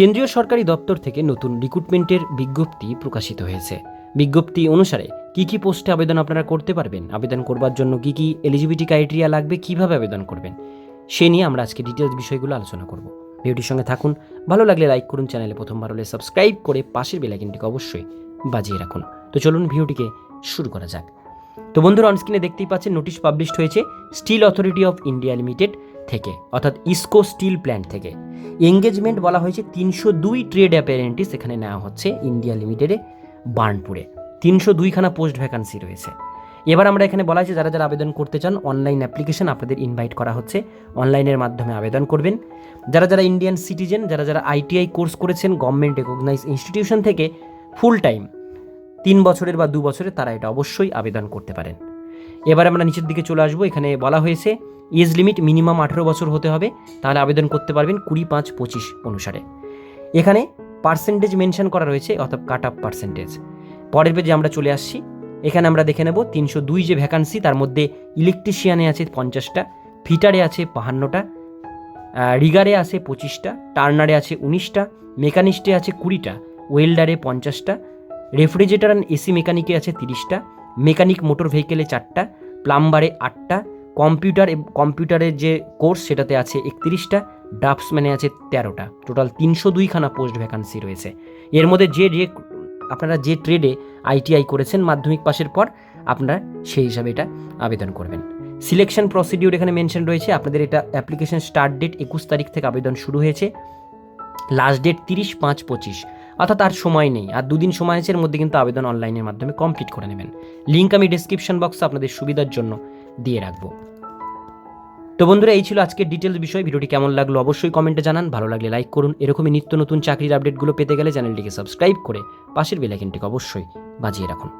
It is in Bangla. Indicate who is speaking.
Speaker 1: কেন্দ্রীয় সরকারি দপ্তর থেকে নতুন রিক্রুটমেন্টের বিজ্ঞপ্তি প্রকাশিত হয়েছে। বিজ্ঞপ্তি অনুসারে কি কি পোস্টে আবেদন আপনারা করতে পারবেন, আবেদন করবার জন্য কি কি এলিজিবিলিটি ক্রাইটেরিয়া লাগবে, কীভাবে আবেদন করবেন, সে নিয়ে আমরা আজকে ডিটেলস বিষয়গুলো আলোচনা করব। ভিডিওটির সঙ্গে থাকুন, ভালো লাগলে লাইক করুন, চ্যানেলে প্রথমবার হলে সাবস্ক্রাইব করে পাশের বেলাইকিনটিকে অবশ্যই বাজিয়ে রাখুন। তো চলুন ভিডিওটিকে শুরু করা যাক। তো বন্ধুরা অনস্ক্রিনে দেখতেই পাচ্ছেন নোটিশ পাবলিশড হয়েছে Steel Authority of India Limited থেকে, অর্থাৎ ইসকো স্টিল প্ল্যান্ট থেকে। এঙ্গেজমেন্ট বলা হয়েছে তিনশো দুই ট্রেড অ্যাপারেন্টিস এখানে নেওয়া হচ্ছে ইন্ডিয়া লিমিটেডে বার্নপুরে। তিনশো দুইখানা পোস্ট ভ্যাকান্সি রয়েছে। এবার আমরা এখানে বলা হয়েছে, যারা যারা আবেদন করতে চান, অনলাইন অ্যাপ্লিকেশন আপনাদের ইনভাইট করা হচ্ছে। অনলাইনের মাধ্যমে আবেদন করবেন। যারা যারা ইন্ডিয়ান সিটিজেন, যারা যারা আইটিআই কোর্স করেছেন, গভর্নমেন্ট রেকগনাইজ ইনস্টিটিউশন থেকে ফুল টাইম তিন বছরের বা দু বছরের, তারা এটা অবশ্যই আবেদন করতে পারেন। এবার আমরা নিচের দিকে চলে আসব। এখানে বলা হয়েছে এজ লিমিট মিনিমাম আঠেরো বছর হতে হবে, তাহলে আবেদন করতে পারবেন কুড়ি পাঁচ পঁচিশ অনুসারে। এখানে পার্সেন্টেজ মেনশন করা রয়েছে, অর্থাৎ কাট আপ পার্সেন্টেজ পরের পেজে আমরা চলে আসছি। এখানে আমরা দেখে নেব তিনশো দুই যে ভ্যাকান্সি তার মধ্যে ইলেকট্রিশিয়ানে আছে পঞ্চাশটা ফিটারে আছে বাহান্নটা রিগারে আছে পঁচিশটা টার্নারে আছে উনিশটা মেকানিস্টে আছে কুড়িটা ওয়েল্ডারে পঞ্চাশটা রেফ্রিজারেটর অ্যান্ড এসি মেকানিকে আছে তিরিশটা মেকানিক মোটর ভেহিকেলে চারটা প্লাম্বারে আটটা কম্পিউটার কম্পিউটারের যে কোর্স সেটাতে আছে একত্রিশটা, ড্রাফটসম্যানে আছে তেরোটা। টোটাল তিনশো দুইখানা পোস্ট ভ্যাকান্সি রয়েছে। এর মধ্যে যে যে আপনারা যে ট্রেডে আইটিআই করেছেন মাধ্যমিক পাশের পর, আপনারা সেই হিসাবে এটা আবেদন করবেন। সিলেকশন প্রসিডিউর এখানে মেনশন রয়েছে। আপনাদের এটা অ্যাপ্লিকেশন স্টার্ট ডেট একুশ তারিখ থেকে আবেদন শুরু হয়েছে। লাস্ট ডেট তিরিশ পাঁচ পঁচিশ। অর্থাৎ আর সময় নেই। আর দুদিন সময় আছে, এর মধ্যে কিন্তু আবেদন অনলাইনের মাধ্যমে কমপ্লিট করে নেবেন। লিঙ্ক আমি ডিসক্রিপশন বক্সে আপনাদের সুবিধার জন্য দিয়ে রাখব। তো বন্ধুরা, এই ছিল আজকের ডিটেলস বিষয়। ভিডিওটি কেমন লাগল অবশ্যই কমেন্টে জানান। ভালো লাগলে লাইক করুন। এরকমই নিত্য নতুন চাকরির আপডেটগুলো পেতে গেলে চ্যানেলটিকে সাবস্ক্রাইব করে পাশের বেলাইকনটিকে অবশ্যই বাজিয়ে রাখুন।